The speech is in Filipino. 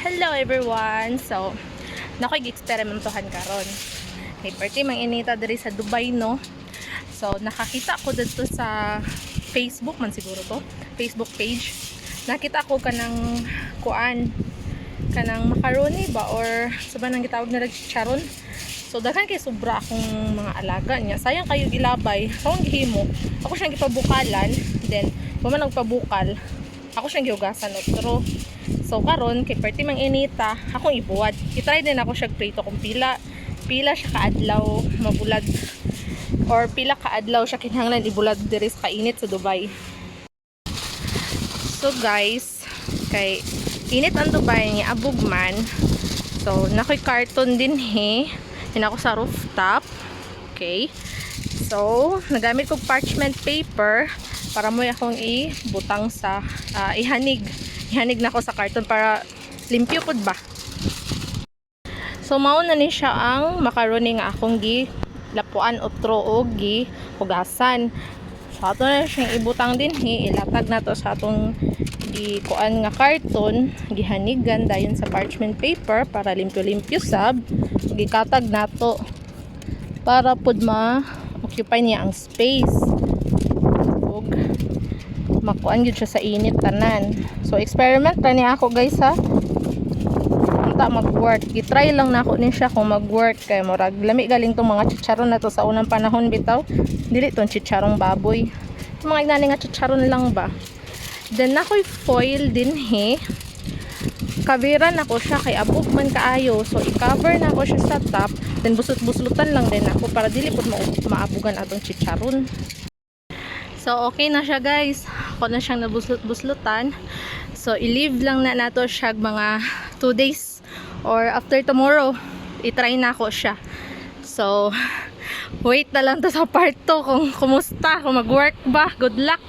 Hello everyone! So, nakig-eksperimentohan karon. May party mang inita diri sa Dubai no. So, nakakita ko dito sa Facebook man siguro to, Facebook page. Nakita ko kanang kuan kanang macaroni ba or sa ba nang gitawag nila chicharon. So daghan kay sobra akong mga alaga niya. Sayang kayo gilabay. Akong gihimo. Ako siyang gipabukalan. Then, man nagpabukal. Ako siyang gihugasan no. Pero So karon kay perti mang inita, akong ibuwad. I-try din ako siya prito kung pila pila siya kaadlaw mabulad or pila kaadlaw siya kinahanglan ibulad diri sa kainit sa Dubai. So guys, kay init ang Dubai ni abog man. So nakoy karton din he. Din ako sa rooftop. Okay. So, nagamit ko parchment paper para mo akong ibutang sa ah, ihanig. Ihanig na ako sa karton para limpyo pud ba. So mao na ni siya ang macaroni nga akong gi lapuan otro o gi hugasan. So ato na siyang ibutang din hi ilatag na to sa atong gikuan nga karton gihanigan dayon sa parchment paper para limpyo-limpyo sab gikatag nato para pud ma occupy niya ang space ug makuan gyud siya sa init tanan. So experiment pa niya ako guys ha? Unta mag-work. Gitry lang nako ni siya kung mag-work kay murag lami galing tong mga chicharon na sa unang panahon bitaw. Dili tong chicharong baboy. Mga ignani nga chicharon lang ba? Then nakoy foil din he. Kabiran ako siya kay abog man kaayo. So i-cover na ako siya sa top. Then busot-buslutan lang din ako para dili ma maabugan atong chicharon so okay na siya guys. Ako na siyang nabuslot-buslutan so i-leave lang na nato siya mga 2 days or after tomorrow i-try na ako siya. So wait na lang to sa part 2 kung kumusta kung mag-work ba. Good luck